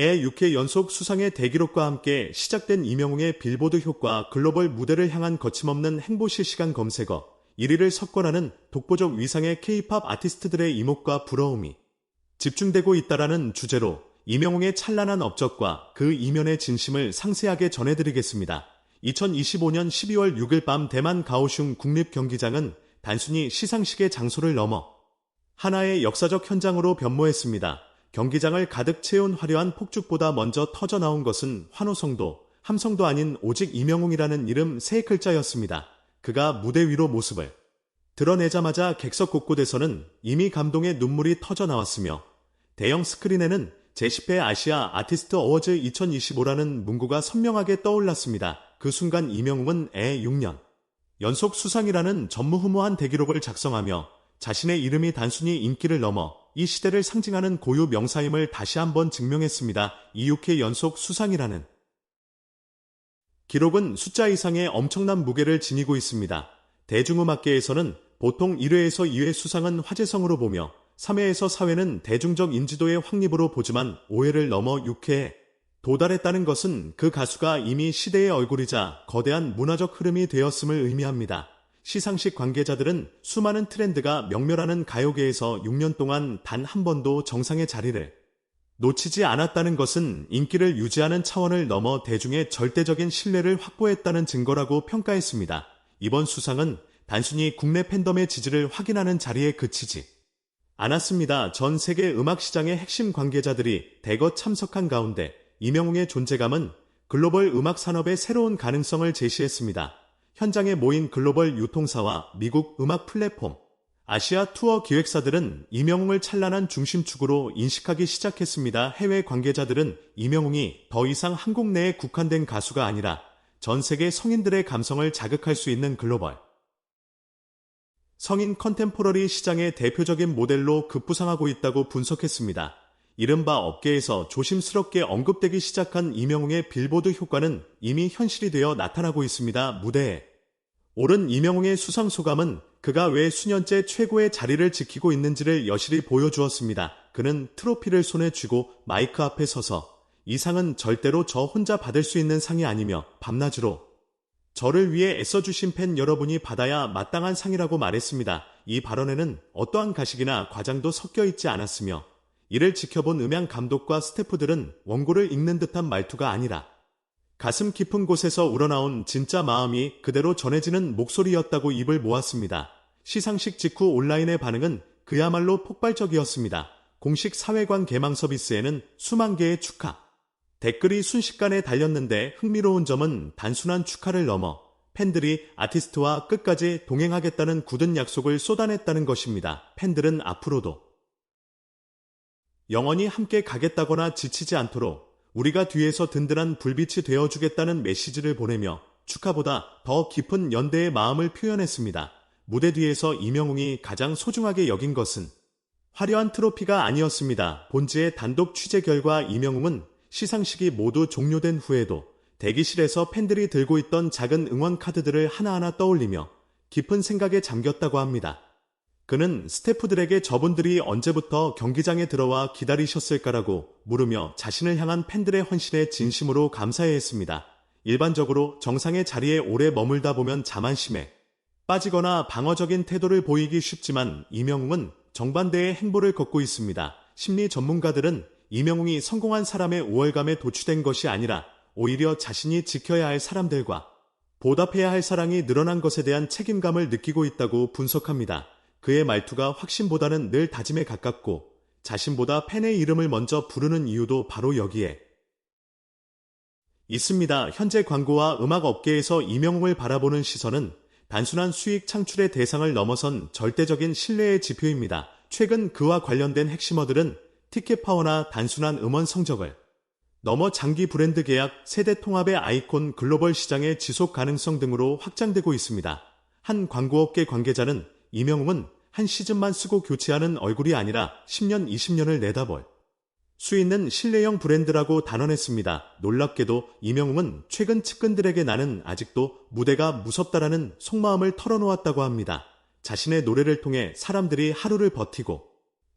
6회 연속 수상의 대기록과 함께 시작된 이명웅의 빌보드 효과 글로벌 무대를 향한 거침없는 행보 실시간 검색어 1위를 석권하는 독보적 위상의 K-팝 아티스트들의 이목과 부러움이 집중되고 있다라는 주제로 이명웅의 찬란한 업적과 그 이면의 진심을 상세하게 전해드리겠습니다. 2025년 12월 6일 밤 대만 가오슝 국립경기장은 단순히 시상식의 장소를 넘어 하나의 역사적 현장으로 변모했습니다. 경기장을 가득 채운 화려한 폭죽보다 먼저 터져 나온 것은 환호성도 함성도 아닌 오직 이명웅이라는 이름 세 글자였습니다. 그가 무대 위로 모습을 드러내자마자 객석 곳곳에서는 이미 감동의 눈물이 터져 나왔으며 대형 스크린에는 제10회 아시아 아티스트 어워즈 2025라는 문구가 선명하게 떠올랐습니다. 그 순간 이명웅은 애 6년 연속 수상이라는 전무후무한 대기록을 작성하며 자신의 이름이 단순히 인기를 넘어 이 시대를 상징하는 고유 명사임을 다시 한번 증명했습니다. 26회 연속 수상이라는 기록은 숫자 이상의 엄청난 무게를 지니고 있습니다. 대중음악계에서는 보통 1회에서 2회 수상은 화제성으로 보며 3회에서 4회는 대중적 인지도의 확립으로 보지만 5회를 넘어 6회에 도달했다는 것은 그 가수가 이미 시대의 얼굴이자 거대한 문화적 흐름이 되었음을 의미합니다. 시상식 관계자들은 수많은 트렌드가 명멸하는 가요계에서 6년 동안 단 한 번도 정상의 자리를 놓치지 않았다는 것은 인기를 유지하는 차원을 넘어 대중의 절대적인 신뢰를 확보했다는 증거라고 평가했습니다. 이번 수상은 단순히 국내 팬덤의 지지를 확인하는 자리에 그치지 않았습니다. 전 세계 음악 시장의 핵심 관계자들이 대거 참석한 가운데 이명웅의 존재감은 글로벌 음악 산업의 새로운 가능성을 제시했습니다. 현장에 모인 글로벌 유통사와 미국 음악 플랫폼, 아시아 투어 기획사들은 이명웅을 찬란한 중심축으로 인식하기 시작했습니다. 해외 관계자들은 이명웅이 더 이상 한국 내에 국한된 가수가 아니라 전 세계 성인들의 감성을 자극할 수 있는 글로벌 성인 컨템포러리 시장의 대표적인 모델로 급부상하고 있다고 분석했습니다. 이른바 업계에서 조심스럽게 언급되기 시작한 이명웅의 빌보드 효과는 이미 현실이 되어 나타나고 있습니다. 무대에 오른 이명웅의 수상 소감은 그가 왜 수년째 최고의 자리를 지키고 있는지를 여실히 보여주었습니다. 그는 트로피를 손에 쥐고 마이크 앞에 서서 이 상은 절대로 저 혼자 받을 수 있는 상이 아니며 밤낮으로 저를 위해 애써주신 팬 여러분이 받아야 마땅한 상이라고 말했습니다. 이 발언에는 어떠한 가식이나 과장도 섞여 있지 않았으며 이를 지켜본 음향 감독과 스태프들은 원고를 읽는 듯한 말투가 아니라 가슴 깊은 곳에서 우러나온 진짜 마음이 그대로 전해지는 목소리였다고 입을 모았습니다. 시상식 직후 온라인의 반응은 그야말로 폭발적이었습니다. 공식 사회관 개망 서비스에는 수만 개의 축하, 댓글이 순식간에 달렸는데 흥미로운 점은 단순한 축하를 넘어 팬들이 아티스트와 끝까지 동행하겠다는 굳은 약속을 쏟아냈다는 것입니다. 팬들은 앞으로도 영원히 함께 가겠다거나 지치지 않도록 우리가 뒤에서 든든한 불빛이 되어주겠다는 메시지를 보내며 축하보다 더 깊은 연대의 마음을 표현했습니다. 무대 뒤에서 이명웅이 가장 소중하게 여긴 것은 화려한 트로피가 아니었습니다. 본지의 단독 취재 결과 이명웅은 시상식이 모두 종료된 후에도 대기실에서 팬들이 들고 있던 작은 응원 카드들을 하나하나 떠올리며 깊은 생각에 잠겼다고 합니다. 그는 스태프들에게 저분들이 언제부터 경기장에 들어와 기다리셨을까라고 물으며 자신을 향한 팬들의 헌신에 진심으로 감사해 했습니다. 일반적으로 정상의 자리에 오래 머물다 보면 자만심에 빠지거나 방어적인 태도를 보이기 쉽지만 이명웅은 정반대의 행보를 걷고 있습니다. 심리 전문가들은 이명웅이 성공한 사람의 우월감에 도취된 것이 아니라 오히려 자신이 지켜야 할 사람들과 보답해야 할 사랑이 늘어난 것에 대한 책임감을 느끼고 있다고 분석합니다. 그의 말투가 확신보다는 늘 다짐에 가깝고 자신보다 팬의 이름을 먼저 부르는 이유도 바로 여기에 있습니다. 현재 광고와 음악 업계에서 이명웅을 바라보는 시선은 단순한 수익 창출의 대상을 넘어선 절대적인 신뢰의 지표입니다. 최근 그와 관련된 핵심어들은 티켓 파워나 단순한 음원 성적을 넘어 장기 브랜드 계약, 세대 통합의 아이콘, 글로벌 시장의 지속 가능성 등으로 확장되고 있습니다. 한 광고업계 관계자는 이명웅은 한 시즌만 쓰고 교체하는 얼굴이 아니라 10년, 20년을 내다볼 수 있는 신뢰형 브랜드라고 단언했습니다. 놀랍게도 이명웅은 최근 측근들에게 나는 아직도 무대가 무섭다라는 속마음을 털어놓았다고 합니다. 자신의 노래를 통해 사람들이 하루를 버티고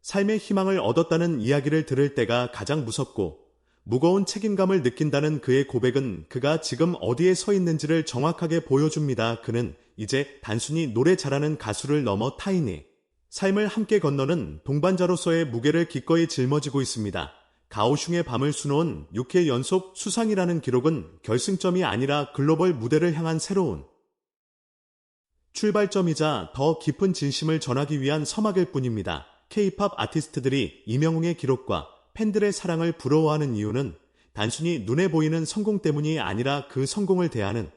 삶의 희망을 얻었다는 이야기를 들을 때가 가장 무섭고 무거운 책임감을 느낀다는 그의 고백은 그가 지금 어디에 서 있는지를 정확하게 보여줍니다. 그는 이제 단순히 노래 잘하는 가수를 넘어 타인이 삶을 함께 건너는 동반자로서의 무게를 기꺼이 짊어지고 있습니다. 가오슝의 밤을 수놓은 6회 연속 수상이라는 기록은 결승점이 아니라 글로벌 무대를 향한 새로운 출발점이자 더 깊은 진심을 전하기 위한 서막일 뿐입니다. K-팝 아티스트들이 이명웅의 기록과 팬들의 사랑을 부러워하는 이유는 단순히 눈에 보이는 성공 때문이 아니라 그 성공을 대하는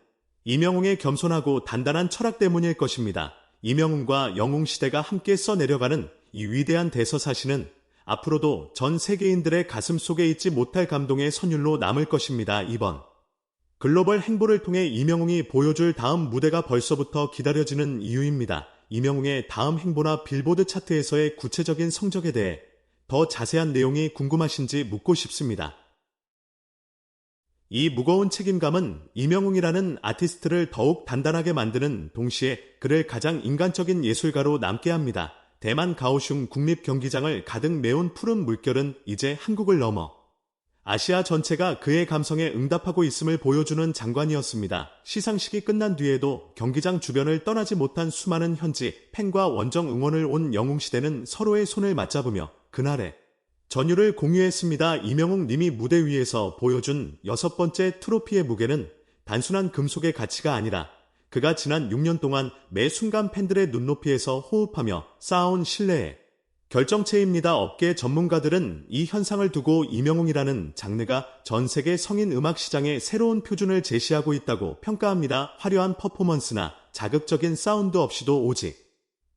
이명웅의 겸손하고 단단한 철학 때문일 것입니다. 이명웅과 영웅 시대가 함께 써내려가는 이 위대한 대서사시는 앞으로도 전 세계인들의 가슴 속에 있지 못할 감동의 선율로 남을 것입니다. 2번. 글로벌 행보를 통해 이명웅이 보여줄 다음 무대가 벌써부터 기다려지는 이유입니다. 이명웅의 다음 행보나 빌보드 차트에서의 구체적인 성적에 대해 더 자세한 내용이 궁금하신지 묻고 싶습니다. 이 무거운 책임감은 이명웅이라는 아티스트를 더욱 단단하게 만드는 동시에 그를 가장 인간적인 예술가로 남게 합니다. 대만 가오슝 국립경기장을 가득 메운 푸른 물결은 이제 한국을 넘어 아시아 전체가 그의 감성에 응답하고 있음을 보여주는 장관이었습니다. 시상식이 끝난 뒤에도 경기장 주변을 떠나지 못한 수많은 현지 팬과 원정 응원을 온 영웅시대는 서로의 손을 맞잡으며 그날의 전율을 공유했습니다. 이명웅 님이 무대 위에서 보여준 여섯 번째 트로피의 무게는 단순한 금속의 가치가 아니라 그가 지난 6년 동안 매 순간 팬들의 눈높이에서 호흡하며 쌓아온 신뢰의 결정체입니다. 업계 전문가들은 이 현상을 두고 이명웅이라는 장르가 전 세계 성인 음악 시장의 새로운 표준을 제시하고 있다고 평가합니다. 화려한 퍼포먼스나 자극적인 사운드 없이도 오직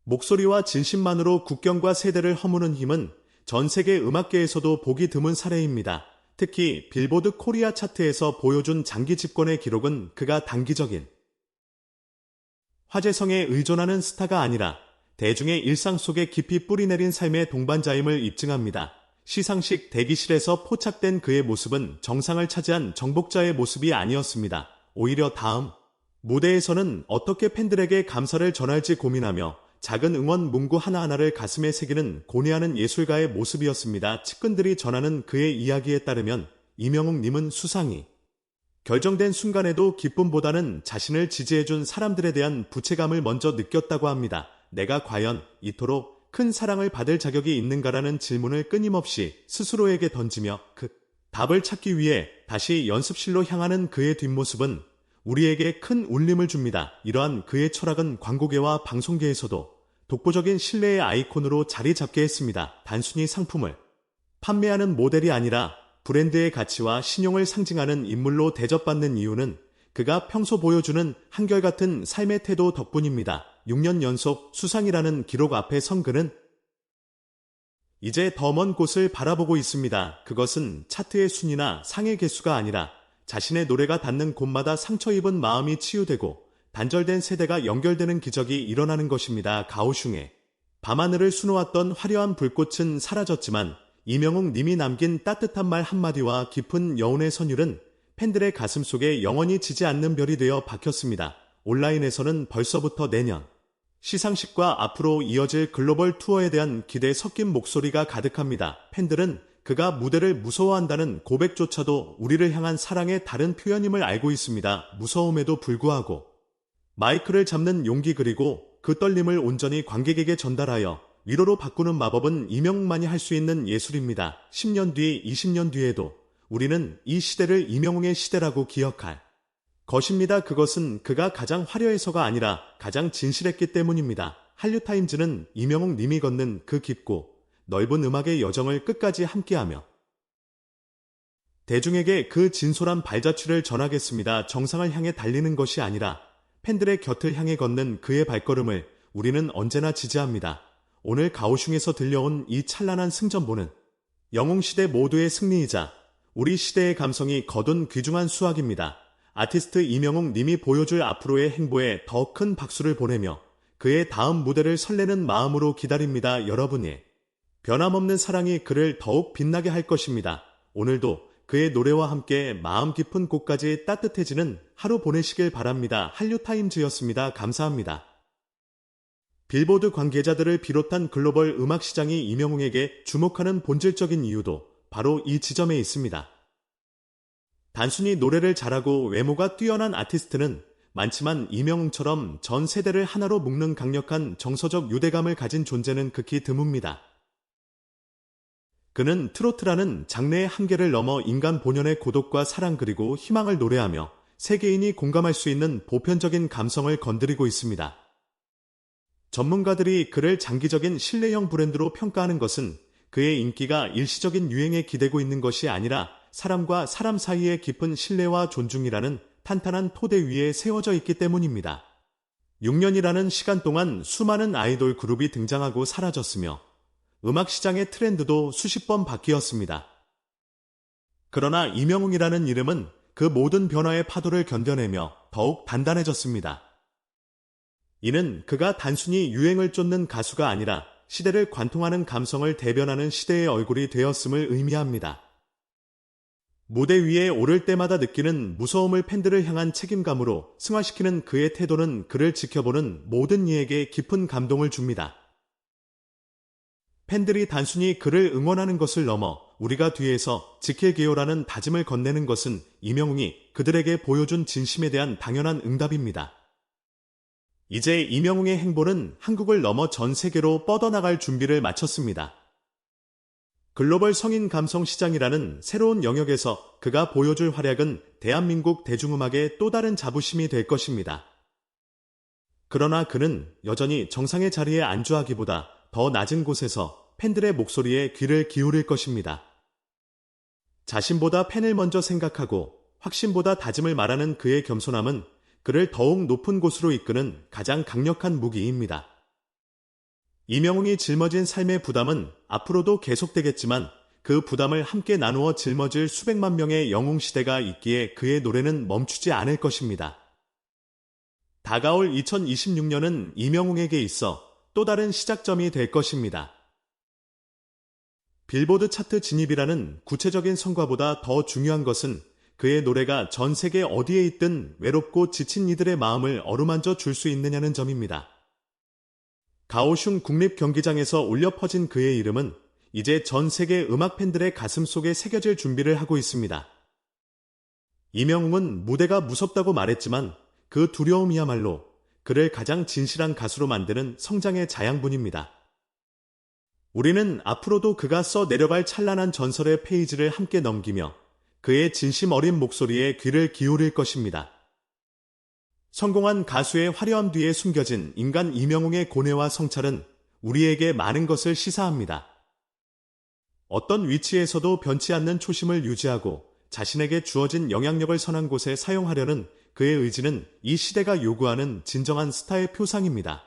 목소리와 진심만으로 국경과 세대를 허무는 힘은 전 세계 음악계에서도 보기 드문 사례입니다. 특히 빌보드 코리아 차트에서 보여준 장기 집권의 기록은 그가 단기적인 화제성에 의존하는 스타가 아니라 대중의 일상 속에 깊이 뿌리내린 삶의 동반자임을 입증합니다. 시상식 대기실에서 포착된 그의 모습은 정상을 차지한 정복자의 모습이 아니었습니다. 오히려 다음 무대에서는 어떻게 팬들에게 감사를 전할지 고민하며 작은 응원 문구 하나하나를 가슴에 새기는 고뇌하는 예술가의 모습이었습니다. 측근들이 전하는 그의 이야기에 따르면 이명웅님은 수상이 결정된 순간에도 기쁨보다는 자신을 지지해준 사람들에 대한 부채감을 먼저 느꼈다고 합니다. 내가 과연 이토록 큰 사랑을 받을 자격이 있는가라는 질문을 끊임없이 스스로에게 던지며 그 답을 찾기 위해 다시 연습실로 향하는 그의 뒷모습은 우리에게 큰 울림을 줍니다. 이러한 그의 철학은 광고계와 방송계에서도 독보적인 신뢰의 아이콘으로 자리 잡게 했습니다. 단순히 상품을 판매하는 모델이 아니라 브랜드의 가치와 신용을 상징하는 인물로 대접받는 이유는 그가 평소 보여주는 한결같은 삶의 태도 덕분입니다. 6년 연속 수상이라는 기록 앞에 선 그는 이제 더 먼 곳을 바라보고 있습니다. 그것은 차트의 순위나 상의 개수가 아니라 자신의 노래가 닿는 곳마다 상처 입은 마음이 치유되고 단절된 세대가 연결되는 기적이 일어나는 것입니다. 가오슝에 밤하늘을 수놓았던 화려한 불꽃은 사라졌지만 이명웅 님이 남긴 따뜻한 말 한마디와 깊은 여운의 선율은 팬들의 가슴 속에 영원히 지지 않는 별이 되어 박혔습니다. 온라인에서는 벌써부터 내년 시상식과 앞으로 이어질 글로벌 투어에 대한 기대 섞인 목소리가 가득합니다. 팬들은 그가 무대를 무서워한다는 고백조차도 우리를 향한 사랑의 다른 표현임을 알고 있습니다. 무서움에도 불구하고 마이크를 잡는 용기 그리고 그 떨림을 온전히 관객에게 전달하여 위로로 바꾸는 마법은 이명웅만이 할 수 있는 예술입니다. 10년 뒤, 20년 뒤에도 우리는 이 시대를 이명웅의 시대라고 기억할 것입니다. 그것은 그가 가장 화려해서가 아니라 가장 진실했기 때문입니다. 한류타임즈는 이명웅 님이 걷는 그 깊고 넓은 음악의 여정을 끝까지 함께하며 대중에게 그 진솔한 발자취를 전하겠습니다. 정상을 향해 달리는 것이 아니라 팬들의 곁을 향해 걷는 그의 발걸음을 우리는 언제나 지지합니다. 오늘 가오슝에서 들려온 이 찬란한 승전보는 영웅시대 모두의 승리이자 우리 시대의 감성이 거둔 귀중한 수학입니다. 아티스트 이명웅 님이 보여줄 앞으로의 행보에 더 큰 박수를 보내며 그의 다음 무대를 설레는 마음으로 기다립니다. 여러분의 변함없는 사랑이 그를 더욱 빛나게 할 것입니다. 오늘도 그의 노래와 함께 마음 깊은 곳까지 따뜻해지는 하루 보내시길 바랍니다. 한류타임즈였습니다. 감사합니다. 빌보드 관계자들을 비롯한 글로벌 음악 시장이 이명웅에게 주목하는 본질적인 이유도 바로 이 지점에 있습니다. 단순히 노래를 잘하고 외모가 뛰어난 아티스트는 많지만 이명웅처럼 전 세대를 하나로 묶는 강력한 정서적 유대감을 가진 존재는 극히 드뭅니다. 그는 트로트라는 장르의 한계를 넘어 인간 본연의 고독과 사랑 그리고 희망을 노래하며 세계인이 공감할 수 있는 보편적인 감성을 건드리고 있습니다. 전문가들이 그를 장기적인 신뢰형 브랜드로 평가하는 것은 그의 인기가 일시적인 유행에 기대고 있는 것이 아니라 사람과 사람 사이의 깊은 신뢰와 존중이라는 탄탄한 토대 위에 세워져 있기 때문입니다. 6년이라는 시간 동안 수많은 아이돌 그룹이 등장하고 사라졌으며 음악 시장의 트렌드도 수십 번 바뀌었습니다. 그러나 이명웅이라는 이름은 그 모든 변화의 파도를 견뎌내며 더욱 단단해졌습니다. 이는 그가 단순히 유행을 쫓는 가수가 아니라 시대를 관통하는 감성을 대변하는 시대의 얼굴이 되었음을 의미합니다. 무대 위에 오를 때마다 느끼는 무서움을 팬들을 향한 책임감으로 승화시키는 그의 태도는 그를 지켜보는 모든 이에게 깊은 감동을 줍니다. 팬들이 단순히 그를 응원하는 것을 넘어 우리가 뒤에서 지킬게요라는 다짐을 건네는 것은 이명웅이 그들에게 보여준 진심에 대한 당연한 응답입니다. 이제 이명웅의 행보는 한국을 넘어 전 세계로 뻗어나갈 준비를 마쳤습니다. 글로벌 성인 감성 시장이라는 새로운 영역에서 그가 보여줄 활약은 대한민국 대중음악의 또 다른 자부심이 될 것입니다. 그러나 그는 여전히 정상의 자리에 안주하기보다 더 낮은 곳에서 팬들의 목소리에 귀를 기울일 것입니다. 자신보다 팬을 먼저 생각하고 확신보다 다짐을 말하는 그의 겸손함은 그를 더욱 높은 곳으로 이끄는 가장 강력한 무기입니다. 이명웅이 짊어진 삶의 부담은 앞으로도 계속되겠지만 그 부담을 함께 나누어 짊어질 수백만 명의 영웅 시대가 있기에 그의 노래는 멈추지 않을 것입니다. 다가올 2026년은 이명웅에게 있어 또 다른 시작점이 될 것입니다. 빌보드 차트 진입이라는 구체적인 성과보다 더 중요한 것은 그의 노래가 전 세계 어디에 있든 외롭고 지친 이들의 마음을 어루만져 줄 수 있느냐는 점입니다. 가오슝 국립 경기장에서 울려 퍼진 그의 이름은 이제 전 세계 음악 팬들의 가슴 속에 새겨질 준비를 하고 있습니다. 이명웅은 무대가 무섭다고 말했지만 그 두려움이야말로 그를 가장 진실한 가수로 만드는 성장의 자양분입니다. 우리는 앞으로도 그가 써 내려갈 찬란한 전설의 페이지를 함께 넘기며 그의 진심 어린 목소리에 귀를 기울일 것입니다. 성공한 가수의 화려함 뒤에 숨겨진 인간 이명웅의 고뇌와 성찰은 우리에게 많은 것을 시사합니다. 어떤 위치에서도 변치 않는 초심을 유지하고 자신에게 주어진 영향력을 선한 곳에 사용하려는 그의 의지는 이 시대가 요구하는 진정한 스타의 표상입니다.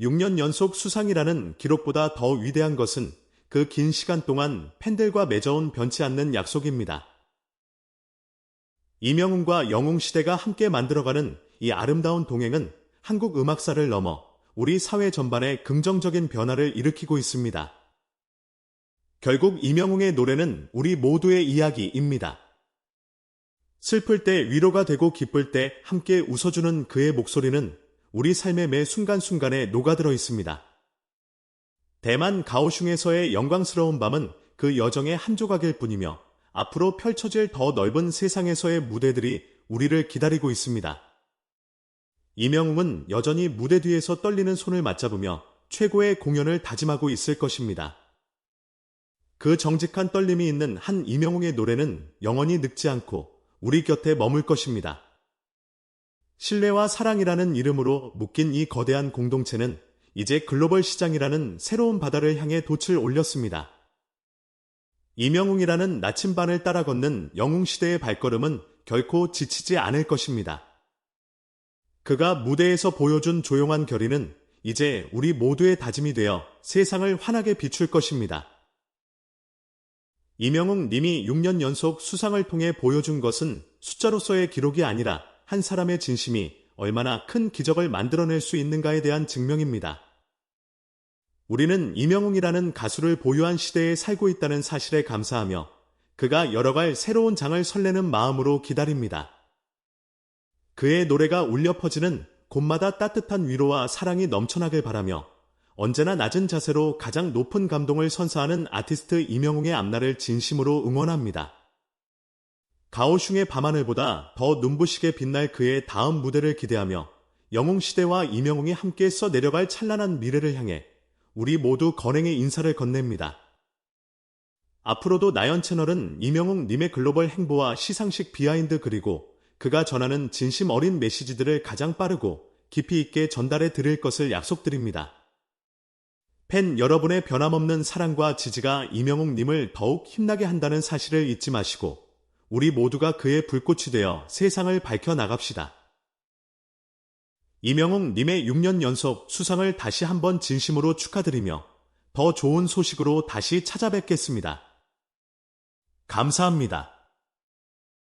6년 연속 수상이라는 기록보다 더 위대한 것은 그 긴 시간 동안 팬들과 맺어온 변치 않는 약속입니다. 이명웅과 영웅 시대가 함께 만들어가는 이 아름다운 동행은 한국 음악사를 넘어 우리 사회 전반에 긍정적인 변화를 일으키고 있습니다. 결국 이명웅의 노래는 우리 모두의 이야기입니다. 슬플 때 위로가 되고 기쁠 때 함께 웃어주는 그의 목소리는 우리 삶의 매 순간순간에 녹아들어 있습니다. 대만 가오슝에서의 영광스러운 밤은 그 여정의 한 조각일 뿐이며 앞으로 펼쳐질 더 넓은 세상에서의 무대들이 우리를 기다리고 있습니다. 이명웅은 여전히 무대 뒤에서 떨리는 손을 맞잡으며 최고의 공연을 다짐하고 있을 것입니다. 그 정직한 떨림이 있는 한 이명웅의 노래는 영원히 늙지 않고 우리 곁에 머물 것입니다. 신뢰와 사랑이라는 이름으로 묶인 이 거대한 공동체는 이제 글로벌 시장이라는 새로운 바다를 향해 돛을 올렸습니다. 이명웅이라는 나침반을 따라 걷는 영웅시대의 발걸음은 결코 지치지 않을 것입니다. 그가 무대에서 보여준 조용한 결의는 이제 우리 모두의 다짐이 되어 세상을 환하게 비출 것입니다. 이명웅 님이 6년 연속 수상을 통해 보여준 것은 숫자로서의 기록이 아니라 한 사람의 진심이 얼마나 큰 기적을 만들어낼 수 있는가에 대한 증명입니다. 우리는 이명웅이라는 가수를 보유한 시대에 살고 있다는 사실에 감사하며 그가 열어갈 새로운 장을 설레는 마음으로 기다립니다. 그의 노래가 울려 퍼지는 곳마다 따뜻한 위로와 사랑이 넘쳐나길 바라며 언제나 낮은 자세로 가장 높은 감동을 선사하는 아티스트 이명웅의 앞날을 진심으로 응원합니다. 가오슝의 밤하늘보다 더 눈부시게 빛날 그의 다음 무대를 기대하며 영웅 시대와 이명웅이 함께 써 내려갈 찬란한 미래를 향해 우리 모두 건행의 인사를 건넵니다. 앞으로도 나연 채널은 이명웅 님의 글로벌 행보와 시상식 비하인드 그리고 그가 전하는 진심 어린 메시지들을 가장 빠르고 깊이 있게 전달해 드릴 것을 약속드립니다. 팬 여러분의 변함없는 사랑과 지지가 이명웅 님을 더욱 힘나게 한다는 사실을 잊지 마시고 우리 모두가 그의 불꽃이 되어 세상을 밝혀 나갑시다. 이명웅 님의 6년 연속 수상을 다시 한번 진심으로 축하드리며 더 좋은 소식으로 다시 찾아뵙겠습니다. 감사합니다.